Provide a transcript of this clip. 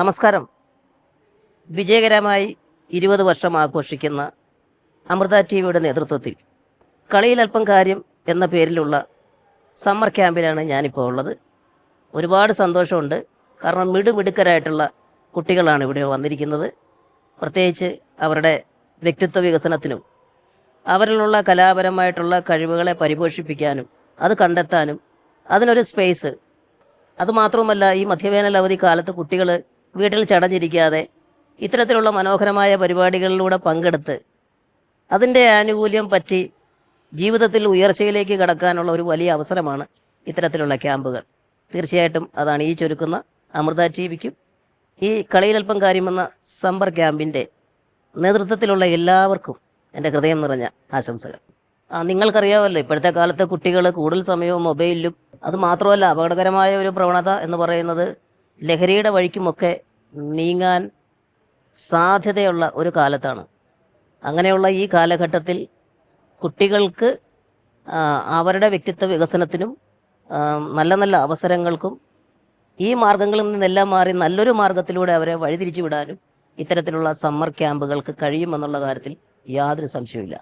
നമസ്കാരം. വിജയകരമായി ഇരുപത് വർഷം ആഘോഷിക്കുന്ന അമൃത ടി വിയുടെ നേതൃത്വത്തിൽ കളിയിൽ അല്പം കാര്യം എന്ന പേരിലുള്ള സമ്മർ ക്യാമ്പിലാണ് ഞാനിപ്പോൾ ഉള്ളത്. ഒരുപാട് സന്തോഷമുണ്ട്. കാരണം മിടുമിടുക്കരായിട്ടുള്ള കുട്ടികളാണ് ഇവിടെ വന്നിരിക്കുന്നത്. പ്രത്യേകിച്ച് അവരുടെ വ്യക്തിത്വ വികസനത്തിനും അവരിലുള്ള കലാപരമായിട്ടുള്ള കഴിവുകളെ പരിപോഷിപ്പിക്കാനും അത് കണ്ടെത്താനും അതിനൊരു സ്പേസ് അതുമാത്രവുമല്ല ഈ മധ്യവേനൽ അവധി കാലത്ത് കുട്ടികൾ വീട്ടിൽ ചടഞ്ഞിരിക്കാതെ ഇത്തരത്തിലുള്ള മനോഹരമായ പരിപാടികളിലൂടെ പങ്കെടുത്ത് അതിന്റെ ആനുകൂല്യം പറ്റി ജീവിതത്തിൽ ഉയർച്ചയിലേക്ക് കടക്കാനുള്ള ഒരു വലിയ അവസരമാണ് ഇത്തരത്തിലുള്ള ക്യാമ്പുകൾ. തീർച്ചയായിട്ടും അതാണ് ഈ ചുരുക്കുന്ന അമൃത ടി വിക്കും ഈ കളിയിലൽപ്പം കാര്യമെന്ന സമ്പർ ക്യാമ്പിന്റെ നേതൃത്വത്തിലുള്ള എല്ലാവർക്കും എന്റെ ഹൃദയം നിറഞ്ഞ ആശംസകൾ. നിങ്ങൾക്കറിയാമല്ലോ ഇപ്പോഴത്തെ കാലത്തെ കുട്ടികൾ കൂടുതൽ സമയവും മൊബൈലിലും അത് മാത്രമല്ല അപകടകരമായ ഒരു പ്രവണത എന്ന് പറയുന്നത് ലഹരിയുടെ വഴിക്കുമൊക്കെ നീങ്ങാൻ സാധ്യതയുള്ള ഒരു കാലത്താണ്. അങ്ങനെയുള്ള ഈ കാലഘട്ടത്തിൽ കുട്ടികൾക്ക് അവരുടെ വ്യക്തിത്വ വികസനത്തിനും നല്ല നല്ല അവസരങ്ങൾക്കും ഈ മാർഗങ്ങളിൽ നിന്നെല്ലാം മാറി നല്ലൊരു മാർഗത്തിലൂടെ അവരെ വഴിതിരിച്ചു വിടാനും ഇത്തരത്തിലുള്ള സമ്മർ ക്യാമ്പുകൾക്ക് കഴിയുമെന്നുള്ള കാര്യത്തിൽ യാതൊരു സംശയവുമില്ല.